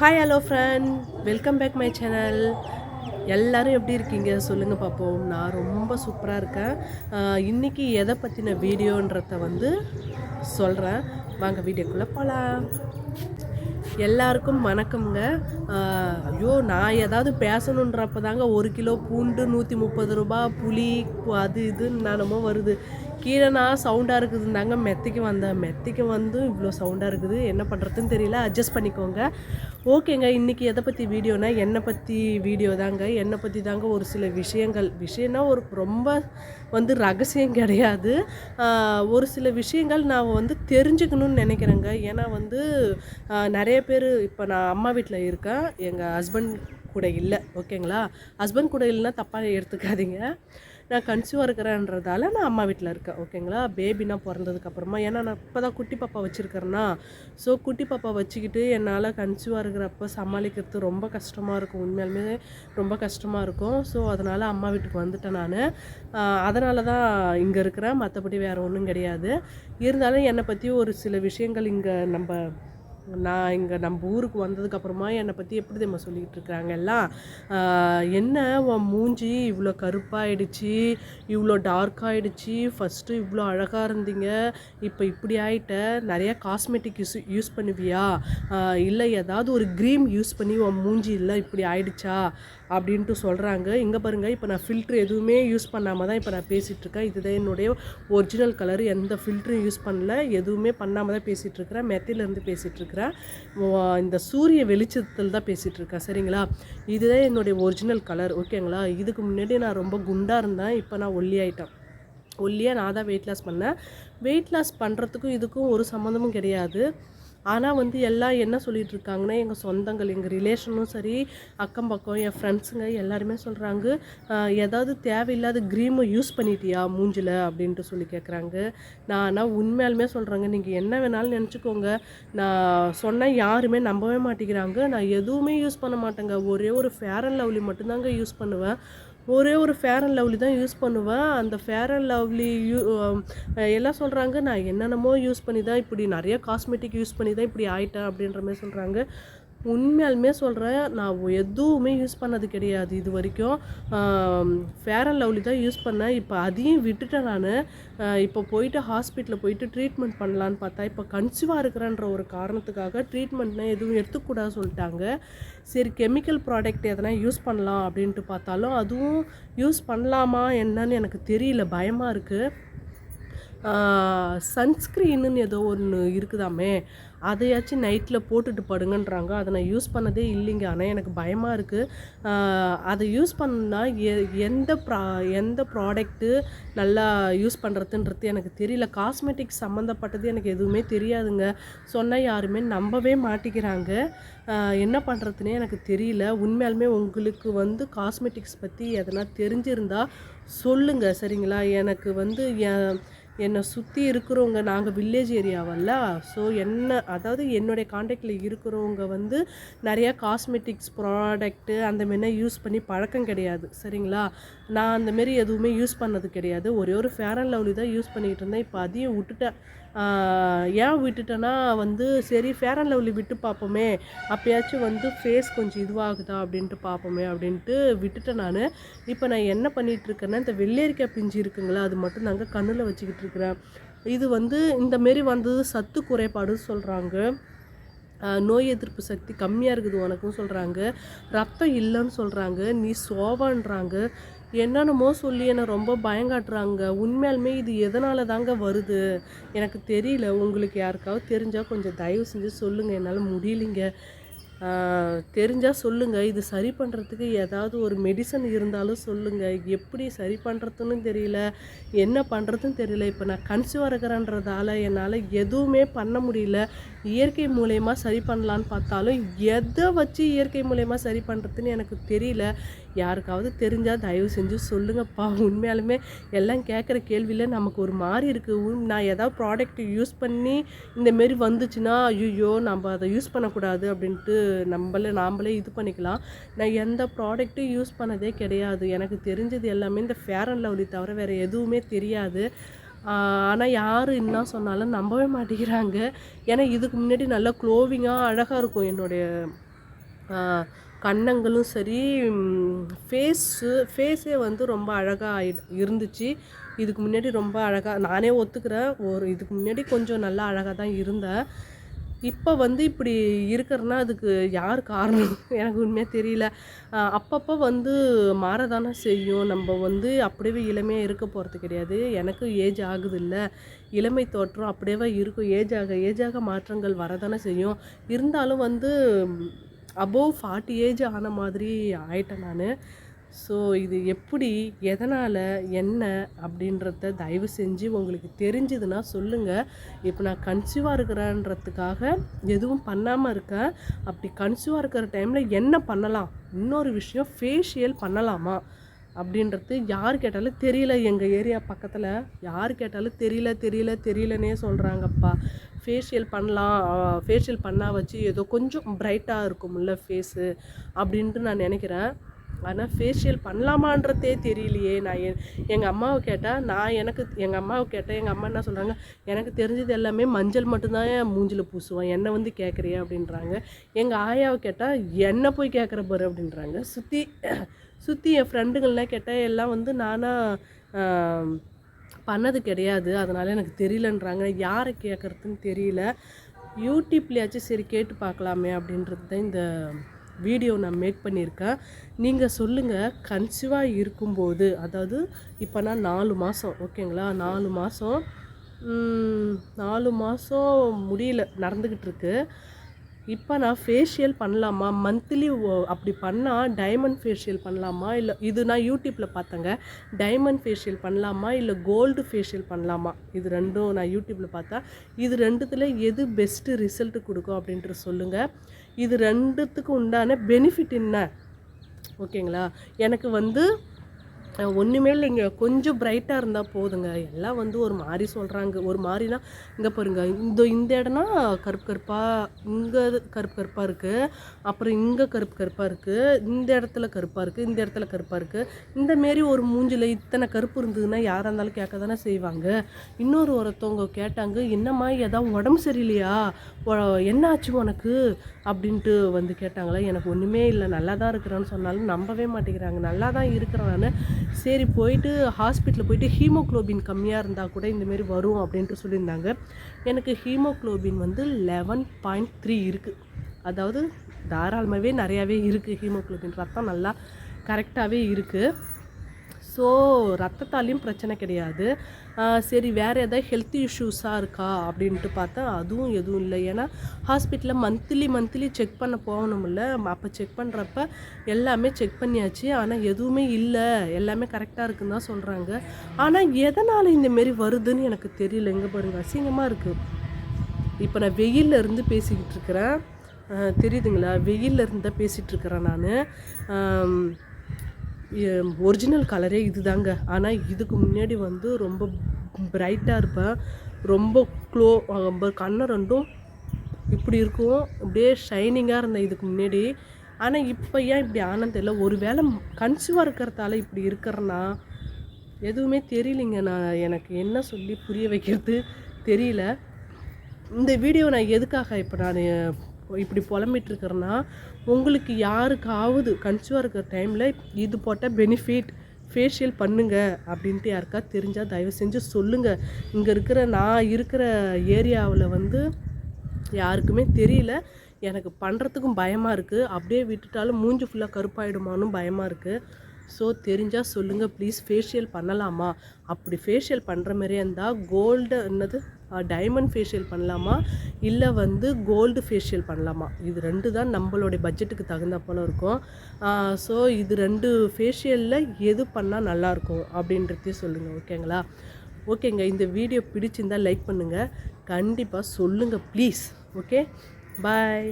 Hi hello friend welcome back my channel எல்லோரும் எப்படி இருக்கீங்க? சொல்லுங்கள் பார்ப்போம் நான் ரொம்ப சூப்பராக இருக்கேன். இன்றைக்கி எதை பற்றின வீடியோன்றத வந்து சொல்கிறேன் வாங்க வீடியோக்குள்ளே போகலாம் எல்லாருக்கும் வணக்கம்ங்க. ஐயோ நான் ஏதாவது பேசணுன்றப்ப தாங்க ஒரு கிலோ பூண்டு நூற்றி முப்பது ரூபா புளி அது இதுன்னு நானமோ வருது. கீழே நான் சவுண்டாக இருக்குதுந்தாங்க. மெத்தைக்கு வந்தேன். மெத்தைக்கு வந்து இவ்வளோ சவுண்டாக இருக்குது. என்ன பண்ணுறதுன்னு தெரியல. அட்ஜஸ்ட் பண்ணிக்கோங்க. ஓகேங்க இன்றைக்கி எதை பற்றி வீடியோனா என்னை பற்றி வீடியோ தாங்க. என்னை பற்றி தாங்க ஒரு சில விஷயங்கள். விஷயம்னா ஒரு ரொம்ப வந்து ரகசியம் கிடையாது. ஒரு சில விஷயங்கள் நான் வந்து தெரிஞ்சுக்கணும்னு நினைக்கிறேங்க. ஏன்னா வந்து நிறைய பேர் இப்போ நான் அம்மா வீட்டில் இருக்கேன். எங்கள் ஹஸ்பண்ட் கூட இல்லை. ஓகேங்களா? ஹஸ்பண்ட் கூட இல்லைன்னா தப்பாக எடுத்துக்காதீங்க. நான் கன்சியூவாக இருக்கிறேன்றதால நான் அம்மா வீட்டில் இருக்கேன். ஓகேங்களா பேபினா பிறந்ததுக்கப்புறமா ஏன்னா நான் இப்போ தான் குட்டி பாப்பா வச்சுருக்கிறேன்னா ஸோ குட்டி பாப்பா வச்சுக்கிட்டு என்னால் கன்சியூவாக இருக்கிறப்ப சமாளிக்கிறது ரொம்ப கஷ்டமாக இருக்கும். உண்மையாலுமே ரொம்ப கஷ்டமாக இருக்கும். ஸோ அதனால் அம்மா வீட்டுக்கு வந்துட்டேன் நான். அதனால தான் இங்கே இருக்கிறேன். மற்றபடி வேறு ஒன்றும் கிடையாது. இருந்தாலும் என்னை பற்றி ஒரு சில விஷயங்கள் இங்கே நம்ம நான் இங்கே நம்ம ஊருக்கு வந்ததுக்கப்புறமா என்னை பற்றி எப்படி தெரியுமா சொல்லிக்கிட்டு இருக்கிறாங்க? எல்லாம் என்ன உன் மூஞ்சி இவ்வளோ கருப்பாயிடுச்சு இவ்வளோ டார்க் ஆகிடுச்சி ஃபஸ்ட்டு இவ்வளோ அழகாக இருந்தீங்க இப்போ இப்படி ஆகிட்ட நிறைய காஸ்மெட்டிக் யூஸ் யூஸ் பண்ணுவியா? இல்லை ஏதாவது ஒரு க்ரீம் யூஸ் பண்ணி உன் மூஞ்சி இல்லை இப்படி ஆயிடுச்சா? அப்படின்ட்டு சொல்கிறாங்க இங்கே பாருங்கள் இப்போ நான் ஃபில்ட்ரு எதுவுமே யூஸ் பண்ணாமல் தான் இப்போ நான் பேசிகிட்டு இருக்கேன். இதுதான் என்னுடைய ஒரிஜினல் கலர் எந்த ஃபில்ட்ரும் யூஸ் பண்ணல. எதுவுமே பண்ணாமல் தான் பேசிகிட்டு இருக்கிறேன். மெத்திலேருந்து பேசிகிட்ருக்கிறேன் இந்த சூரிய வெளிச்சத்தில் தான் பேசிகிட்டு இருக்கேன். சரிங்களா? இதுதான் என்னுடைய ஒரிஜினல் கலர் ஓகேங்களா இதுக்கு முன்னாடி நான் ரொம்ப குண்டாக இருந்தேன். இப்போ நான் ஒல்லி ஆகிட்டேன் ஒல்லியாக நான் தான் வெயிட் லாஸ் பண்ணேன். வெயிட் லாஸ் பண்ணுறதுக்கும் இதுக்கும் ஒரு சம்மந்தமும் கிடையாது. ஆனால் வந்து எல்லாம் என்ன சொல்லிட்டு இருக்காங்கன்னா எங்கள் சொந்தங்கள் எங்கள் ரிலேஷனும் சரி அக்கம் பக்கம் என் ஃப்ரெண்ட்ஸுங்க எல்லாருமே சொல்கிறாங்க ஏதாவது தேவையில்லாத க்ரீமை யூஸ் பண்ணிட்டியா மூஞ்சில்? அப்படின்ட்டு சொல்லி கேட்குறாங்க நான் ஆனால் உண்மையாலுமே சொல்கிறேங்க நீங்கள் என்ன வேணாலும் நினச்சிக்கோங்க. நான் சொன்னால் யாருமே நம்பவே மாட்டேங்கிறாங்க. நான் எதுவுமே யூஸ் பண்ண மாட்டேங்க. ஒரே ஒரு ஃபேர் அண்ட் லவ்லி மட்டும்தாங்க யூஸ் பண்ணுவேன். ஒரே ஒரு ஃபேர் அண்ட் லவ்லி தான் யூஸ் பண்ணுவேன். அந்த ஃபேர் அண்ட் லவ்லி யூ எல்லாம் சொல்கிறாங்க நான் என்னென்னமோ யூஸ் பண்ணி தான் இப்படி நிறைய காஸ்மெட்டிக் யூஸ் பண்ணி தான் இப்படி ஆயிட்டேன் அப்படின்ற மாதிரி சொல்கிறாங்க உண்மையாலுமே சொல்கிறேன் நான் எதுவுமே யூஸ் பண்ணது கிடையாது இது வரைக்கும். ஃபேர் அண்ட் லவ்லி தான் யூஸ் பண்ணேன். இப்போ அதையும் விட்டுட்டேன் நான். இப்போ போயிட்டு ஹாஸ்பிட்டலில் போயிட்டு ட்ரீட்மெண்ட் பண்ணலான்னு பார்த்தா இப்போ கன்சீவாக இருக்கிறேன்ற ஒரு காரணத்துக்காக ட்ரீட்மெண்ட்னா எதுவும் எடுத்துக்கூடாது சொல்லிட்டாங்க. சரி கெமிக்கல் ப்ராடக்ட் எதனா யூஸ் பண்ணலாம் அப்படின்ட்டு பார்த்தாலும் அதுவும் யூஸ் பண்ணலாமா என்னன்னு எனக்கு தெரியல. பயமாக இருக்குது சன்ஸ்க்ரீனுன்னு ஏதோ ஒன்று இருக்குதாமே அதையாச்சும் நைட்டில் போட்டுட்டு படுங்கன்றாங்க. அதை நான் யூஸ் பண்ணதே இல்லைங்க. ஆனால் எனக்கு பயமாக இருக்குது அதை யூஸ் பண்ணால் எ எந்த ப்ரா எந்த ப்ராடக்ட்டு நல்லா யூஸ் பண்ணுறதுன்றது எனக்கு தெரியல. காஸ்மெட்டிக்ஸ் சம்மந்தப்பட்டது எனக்கு எதுவுமே தெரியாதுங்க. சொன்னால் யாருமே நம்பவே மாட்டேங்கிறாங்க என்ன பண்ணுறதுனே எனக்கு தெரியல. உண்மையாலுமே உங்களுக்கு வந்து காஸ்மெட்டிக்ஸ் பற்றி எதனா தெரிஞ்சிருந்தால் சொல்லுங்கள் சரிங்களா? எனக்கு வந்து என் என்னை சுற்றி இருக்கிறவங்க நாங்கள் வில்லேஜ் ஏரியாவல்ல ஸோ என்ன அதாவது என்னுடைய காண்டாக்டில் இருக்கிறவங்க வந்து நிறையா காஸ்மெட்டிக்ஸ் ப்ராடக்ட்டு அந்த மாரிலாம் யூஸ் பண்ணி பழக்கம் கிடையாது. சரிங்களா? நான் அந்த மாரி எதுவுமே யூஸ் பண்ணது கிடையாது. ஒரே ஒரு ஃபேர் அண்ட் லவ்லி தான் யூஸ் பண்ணிக்கிட்டு இருந்தேன். இப்போ அதையும் விட்டுட்டேன். ஏன் விட்டுட்டேன்னா வந்து சரி ஃபேர் அண்ட் லவ்லி விட்டு பார்ப்போமே அப்போயாச்சும் வந்து ஃபேஸ் கொஞ்சம் இதுவாகுதா அப்படின்ட்டு பார்ப்போமே அப்படின்ட்டு விட்டுட்டேன் நான். இப்போ நான் என்ன பண்ணிகிட்ருக்கேன்னா இந்த வெள்ளேரிக்காய் பிஞ்சு இருக்குங்களா அது மட்டும் நாங்கள் கண்ணில் வச்சுக்கிட்டு இருக்கிறேன் இது வந்து இந்த மாரி வந்தது சத்து குறைபாடுன்னு சொல்கிறாங்க நோய் எதிர்ப்பு சக்தி கம்மியாக இருக்குது உனக்கும் சொல்கிறாங்க ரத்தம் இல்லைன்னு சொல்கிறாங்க நீ சோவான்றாங்க. என்னென்னமோ சொல்லி என்னை ரொம்ப பயங்காட்டுறாங்க. உண்மையாலுமே இது எதனால தாங்க வருது? எனக்கு தெரியல. உங்களுக்கு யாருக்காவது தெரிஞ்சால் கொஞ்சம் தயவு செஞ்சு சொல்லுங்கள் என்னால் முடியலைங்க. தெரிஞ்சால் சொல்லுங்கள் இது சரி பண்ணுறதுக்கு ஏதாவது ஒரு மெடிசன் இருந்தாலும் சொல்லுங்கள் எப்படி சரி பண்ணுறதுன்னு தெரியல. என்ன பண்ணுறதுன்னு தெரியல. இப்போ நான் கன்சியூவாக இருக்கிறேன்றதால என்னால் எதுவுமே பண்ண முடியல. இயற்கை மூலயமா சரி பண்ணலான்னு பார்த்தாலும் எதை வச்சு இயற்கை மூலயமா சரி பண்ணுறதுன்னு எனக்கு தெரியல. யாருக்காவது தெரிஞ்சால் தயவு செஞ்சு சொல்லுங்கப்பா. உண்மையாலுமே எல்லாம் கேட்குற கேள்வியில் நமக்கு ஒரு மாதிரி இருக்குது நான் ஏதாவது ப்ராடக்ட் யூஸ் பண்ணி இந்த மாரி வந்துச்சுன்னா ஐயோ நம்ம அதை யூஸ் பண்ணக்கூடாது அப்படின்ட்டு நம்மளே நாம்ளே இது பண்ணிக்கலாம். நான் எந்த ப்ராடக்ட்டும் யூஸ் பண்ணதே கிடையாது. எனக்கு தெரிஞ்சது எல்லாமே இந்த ஃபேர் அண்ட் லவ்லி தவிர வேறு எதுவுமே தெரியாது. ஆனால் யார் என்ன சொன்னாலும் நம்பவே மாட்டேங்கிறாங்க. ஏன்னா இதுக்கு முன்னாடி நல்லா க்ளோவிங்காக அழகாக இருக்கும். என்னுடைய கன்னங்களும் சரி ஃபேஸு ஃபேஸே வந்து ரொம்ப அழகாக இருந்துச்சு. இதுக்கு முன்னாடி ரொம்ப அழகாக நானே ஒத்துக்கிறேன். ஒரு இதுக்கு முன்னாடி கொஞ்சம் நல்லா அழகாக தான் இருந்தேன். இப்போ வந்து இப்படி இருக்கிறன்னா அதுக்கு யார் காரணம்? எனக்கு உண்மையாக தெரியல. அப்பப்போ வந்து மாறதானே செய்யும். நம்ம வந்து அப்படியே இளமையாக இருக்க போகிறது கிடையாது. எனக்கு ஏஜ் ஆகுது இல்லை இளமை தோற்றம் அப்படியே இருக்கும். ஏஜ் ஆக ஏஜ் ஆக மாற்றங்கள் வரதானே செய்யும். இருந்தாலும் வந்து அபோவ் ஃபார்ட்டி ஏஜ் ஆன மாதிரி ஆயிட்டேன் நான். ஸோ இது எப்படி எதனால் என்ன அப்படின்றத தயவு செஞ்சு உங்களுக்கு தெரிஞ்சுதுன்னா சொல்லுங்கள் இப்போ நான் கன்சீவாக இருக்கிறேன்றதுக்காக எதுவும் பண்ணாமல் இருக்கேன். அப்படி கன்சீவாக இருக்கிற டைமில் என்ன பண்ணலாம்? இன்னொரு விஷயம் ஃபேஷியல் பண்ணலாமா? அப்படின்றது யார் கேட்டாலும் தெரியல. எங்கள் ஏரியா பக்கத்தில் யார் கேட்டாலும் தெரியல தெரியல தெரியலனே சொல்கிறாங்கப்பா ஃபேஷியல் பண்ணலாம் ஃபேஷியல் பண்ணால் வச்சு ஏதோ கொஞ்சம் பிரைட்டாக இருக்கும்ல ஃபேஸு அப்படின்ட்டு நான் நினைக்கிறேன். ஆனால் ஃபேஷியல் பண்ணலாமான்றதே தெரியலையே. நான் என் எங்கள் அம்மாவை கேட்டால் நான் எனக்கு எங்கள் அம்மாவை கேட்டால் எங்கள் அம்மா என்ன சொல்கிறாங்க எனக்கு தெரிஞ்சது எல்லாமே மஞ்சள் மட்டும்தான் என் மூஞ்சில் பூசுவேன். என்னை வந்து கேட்குறியா அப்படின்றாங்க. எங்கள் ஆயாவை கேட்டால் என்னை போய் கேட்குற பாரு? அப்படின்றாங்க. சுற்றி சுற்றி என் ஃப்ரெண்டுங்கள்லாம் கேட்டால் எல்லாம் வந்து நானாக பண்ணது கிடையாது. அதனால் எனக்கு தெரியலன்றாங்க. யாரை கேட்குறதுன்னு தெரியல. யூடியூப்லேயாச்சும் சரி கேட்டு பார்க்கலாமே அப்படின்றது தான் இந்த வீடியோ நான் மேக் பண்ணியிருக்கேன். நீங்கள் சொல்லுங்கள் கன்சீவாக இருக்கும்போது அதாவது இப்போ நான் நாலு மாதம் ஓகேங்களா? நாலு மாதம் நாலு மாதம் முடியல நடந்துக்கிட்டு இருக்குது இப்போ நான் ஃபேஷியல் பண்ணலாமா? மந்த்லி அப்படி பண்ணால் டைமண்ட் ஃபேஷியல் பண்ணலாமா? இல்லை இது நான் யூடியூப்பில் பார்த்தேங்க. டைமண்ட் ஃபேஷியல் பண்ணலாமா? இல்லை கோல்டு ஃபேஷியல் பண்ணலாமா? இது ரெண்டும் நான் யூடியூப்பில் பார்த்தா இது ரெண்டுத்தில் எது பெஸ்ட்டு ரிசல்ட் கொடுக்கும் அப்படின்ட்டு சொல்லுங்கள் இது ரெண்டுத்துக்கு உண்டான பெனிஃபிட் என்ன? ஓகேங்களா? எனக்கு வந்து ஒன்றுமே இல்லைங்க கொஞ்சம் பிரைட்டாக இருந்தால் போதுங்க. எல்லாம் வந்து ஒரு மாதிரி சொல்கிறாங்க ஒரு மாதிரினா இங்கே பாருங்க. இந்த இந்த இடம்னா கருப்பு கருப்பாக இங்கே கருப்பு கருப்பாக இருக்குது அப்புறம் இங்கே கருப்பு கருப்பாக இருக்குது இந்த இடத்துல கருப்பாக இருக்குது இந்த இடத்துல கருப்பாக இருக்குது இந்த மாரி ஒரு மூஞ்சில் இத்தனை கருப்பு இருந்ததுன்னா யாராக இருந்தாலும் கேட்க தானே செய்வாங்க. இன்னொரு ஒருத்தவங்க கேட்டாங்க என்னம்மா ஏதாவது உடம்பு சரியில்லையா? என்ன ஆச்சு உனக்கு? அப்படின்ட்டு வந்து கேட்டாங்களா எனக்கு ஒன்றுமே இல்லை. நல்லா தான் இருக்கிறேன்னு சொன்னாலும் நம்பவே மாட்டேங்கிறாங்க. நல்லா தான் இருக்கிறேன் நான் சரி போயிட்டு ஹாஸ்பிட்டலில் போயிட்டு ஹீமோக்ளோபின் கம்மியாக இருந்தால் கூட இந்தமாரி வரும் அப்படின்ட்டு சொல்லியிருந்தாங்க. எனக்கு ஹீமோக்ளோபின் வந்து லெவன் பாயிண்ட் த்ரீ இருக்குது அதாவது தாராளமாகவே நிறையாவே இருக்குது ஹீமோக்ளோபின் ரத்தம் நல்லா கரெக்டாகவே இருக்குது ஸோ ரத்தத்தாலையும் பிரச்சனை கிடையாது. சரி வேறு எதாவது ஹெல்த் இஷ்யூஸாக இருக்கா? அப்படின்ட்டு பார்த்தா அதுவும் எதுவும் இல்லை. ஏன்னா ஹாஸ்பிட்டலில் மந்த்லி மந்த்லி செக் பண்ண போகணும்ல. அப்போ செக் பண்ணுறப்ப எல்லாமே செக் பண்ணியாச்சு. ஆனால் எதுவுமே இல்லை. எல்லாமே கரெக்டாக இருக்குன்னு தான் சொல்கிறாங்க ஆனால் எதனால் இந்தமாரி வருதுன்னு எனக்கு தெரியல. எங்கே பாருங்க அசிங்கமாக இருக்குது இப்போ நான் வெயில்ல இருந்து பேசிக்கிட்டு இருக்கிறேன். தெரியுதுங்களா? வெயில்ல இருந்து தான் பேசிகிட்டு இருக்கிறேன் நான். ஒரிஜினல் கலரே இதுதாங்க. ஆனால் இதுக்கு முன்னாடி வந்து ரொம்ப பிரைட்டாக இருப்பேன் ரொம்ப க்ளோ கண்ணை ரெண்டும் இப்படி இருக்கும். அப்படியே ஷைனிங்காக இருந்தேன் இதுக்கு முன்னாடி. ஆனால் இப்போ ஏன் இப்படி ஆனது தெரியல. ஒரு வேளை கன்சியூவாக இருக்கிறதால இப்படி இருக்கிறேன்னா எதுவுமே தெரியலிங்க. நான் எனக்கு என்ன சொல்லி புரிய வைக்கிறது தெரியல. இந்த வீடியோ நான் எதுக்காக இப்போ நான் இப்படி புலம்பிட்டு இருக்கிறேன்னா உங்களுக்கு யாருக்காவது கன்சியூவாக இருக்கிற டைமில் இது போட்டால் பெனிஃபிட் ஃபேஷியல் பண்ணுங்க அப்படின்ட்டு யாருக்கா தெரிஞ்சால் தயவு செஞ்சு சொல்லுங்கள் இங்கே இருக்கிற நான் இருக்கிற ஏரியாவில் வந்து யாருக்குமே தெரியல. எனக்கு பண்ணுறதுக்கும் பயமாக இருக்குது அப்படியே விட்டுட்டாலும் மூஞ்சி ஃபுல்லாக கருப்பாயிடுமான்னு பயமாக இருக்குது ஸோ தெரிஞ்சால் சொல்லுங்கள் ப்ளீஸ் ஃபேஷியல் பண்ணலாமா? அப்படி ஃபேஷியல் பண்ணுற மாதிரியே இருந்தால் கோல்டு என்னது? டைமண்ட் ஃபேஷியல் பண்ணலாமா? இல்லை வந்து கோல்டு ஃபேஷியல் பண்ணலாமா? இது ரெண்டு தான் நம்மளுடைய பட்ஜெட்டுக்கு தகுந்த போல இருக்கும். ஸோ இது ரெண்டு ஃபேஷியலில் எது பண்ணால் நல்லாயிருக்கும் அப்படின்றதையும் சொல்லுங்கள் ஓகேங்களா? ஓகேங்க இந்த வீடியோ பிடிச்சிருந்தால் லைக் பண்ணுங்கள் கண்டிப்பாக சொல்லுங்கள் ப்ளீஸ் ஓகே பாய்